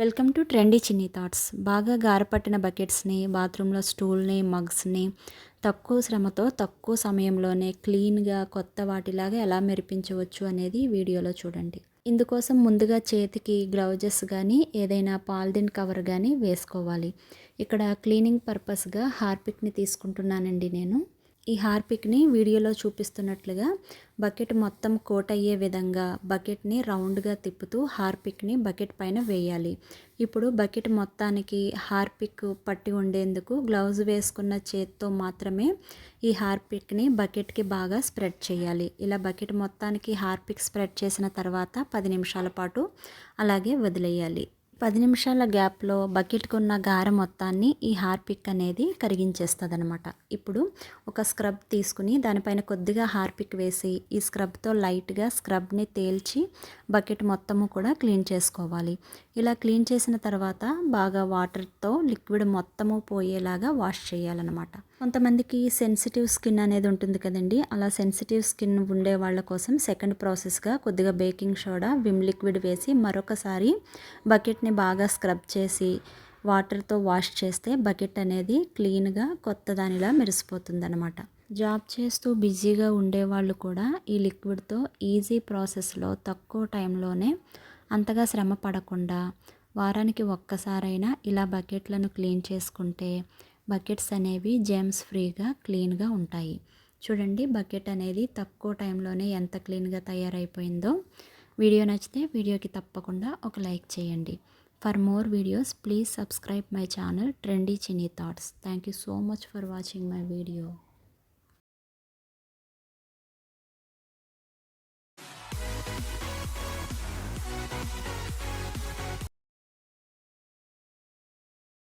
Welcome to trendy Chinni thoughts. బాగా గారపట్టిన బకెట్స్ని బాత్రూంలో స్టూల్ని మగ్స్ని తక్కువ శ్రమతో తక్కువ సమయంలోనే క్లీన్గా కొత్త వాటిలాగా ఎలా మెరిపించవచ్చు అనేది వీడియోలో చూడండి. ఇందుకోసం ముందుగా చేతికి గ్లౌజెస్ కానీ ఏదైనా పాలిథిన్ కవర్ కానీ వేసుకోవాలి. ఇక్కడ క్లీనింగ్ పర్పస్గా హార్పిక్ని తీసుకుంటున్నానండి నేను. ఈ హార్పిక్ని వీడియోలో చూపిస్తున్నట్లుగా బకెట్ మొత్తం కోట్ అయ్యే విధంగా బకెట్ని రౌండ్గా తిప్పుతూ హార్పిక్ని బకెట్ పైన వేయాలి. ఇప్పుడు బకెట్ మొత్తానికి హార్పిక్ పట్టి ఉండేందుకు గ్లౌజ్ వేసుకున్న చేత్తో మాత్రమే ఈ హార్పిక్ని బకెట్కి బాగా స్ప్రెడ్ చేయాలి. ఇలా బకెట్ మొత్తానికి హార్పిక్ స్ప్రెడ్ చేసిన తర్వాత పది నిమిషాల పాటు అలాగే వదిలేయాలి. పది నిమిషాల గ్యాప్లో బకెట్కి ఉన్న గార మొత్తాన్ని ఈ హార్పిక్ అనేది కరిగించేస్తుంది అనమాట ఇప్పుడు ఒక స్క్రబ్ తీసుకుని దానిపైన కొద్దిగా హార్పిక్ వేసి ఈ స్క్రబ్తో లైట్గా స్క్రబ్ని తేల్చి బకెట్ మొత్తము కూడా క్లీన్ చేసుకోవాలి. ఇలా క్లీన్ చేసిన తర్వాత బాగా వాటర్తో లిక్విడ్ మొత్తము పోయేలాగా వాష్ చేయాలన్నమాట. కొంతమందికి సెన్సిటివ్ స్కిన్ అనేది ఉంటుంది కదండి. అలా సెన్సిటివ్ స్కిన్ ఉండే వాళ్ళ కోసం సెకండ్ ప్రాసెస్గా కొద్దిగా బేకింగ్ సోడా విమ్ లిక్విడ్ వేసి మరొకసారి బకెట్ని బాగా స్క్రబ్ చేసి వాటర్తో వాష్ చేస్తే బకెట్ అనేది క్లీన్గా కొత్త దానిలా మెరిసిపోతుంది అనమాట జాబ్ చేస్తూ బిజీగా ఉండేవాళ్ళు కూడా ఈ లిక్విడ్తో ఈజీ ప్రాసెస్లో తక్కువ టైంలోనే అంతగా శ్రమ పడకుండా వారానికి ఒక్కసారైనా ఇలా బకెట్లను క్లీన్ చేసుకుంటే బకెట్స్ అనేవి జెమ్స్ ఫ్రీగా క్లీన్గా ఉంటాయి. చూడండి బకెట్ అనేది తక్కువ టైంలోనే ఎంత క్లీన్గా తయారైపోయిందో. వీడియో నచ్చితే వీడియోకి తప్పకుండా ఒక లైక్ చేయండి. For more videos please subscribe my channel trendy Chinni thoughts. Thank you so much for watching my video.